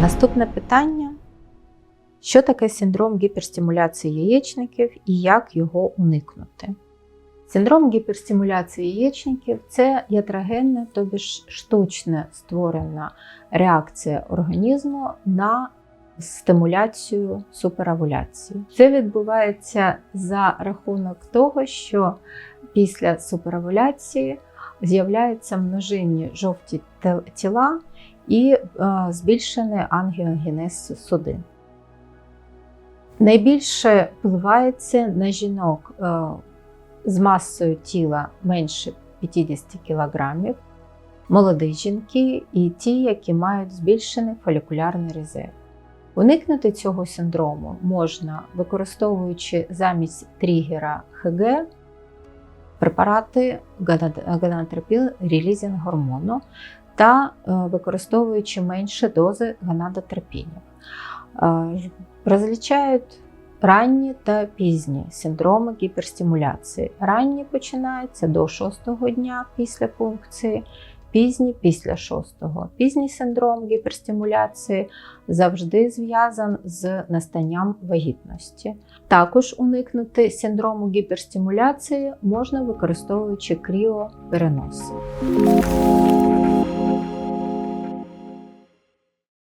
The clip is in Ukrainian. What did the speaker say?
Наступне питання: що таке синдром гіперстимуляції яєчників і як його уникнути? Синдром гіперстимуляції яєчників це ятрогенна, тобі ж штучно створена реакція організму на стимуляцію суперовуляції. Це відбувається за рахунок того, що після суперовуляції з'являються множинні жовті тіла і е, збільшений ангіогенез судин. Найбільше впливається на жінок е, з масою тіла менше 50 кг, молоді жінки і ті, які мають збільшений фолікулярний резерв. Уникнути цього синдрому можна використовуючи замість тригера ХГ препарати гонадотропіл релізінг гормону та е, використовуючи менше дози гонадотропінів. Е, Розлічають ранні та пізні синдроми гіперстимуляції. Ранні починаються до 6-го дня після пункції, пізні після 6-го. Пізній синдром гіперстимуляції завжди зв'язан з настанням вагітності. Також уникнути синдрому гіперстимуляції можна використовуючи кріоперенос.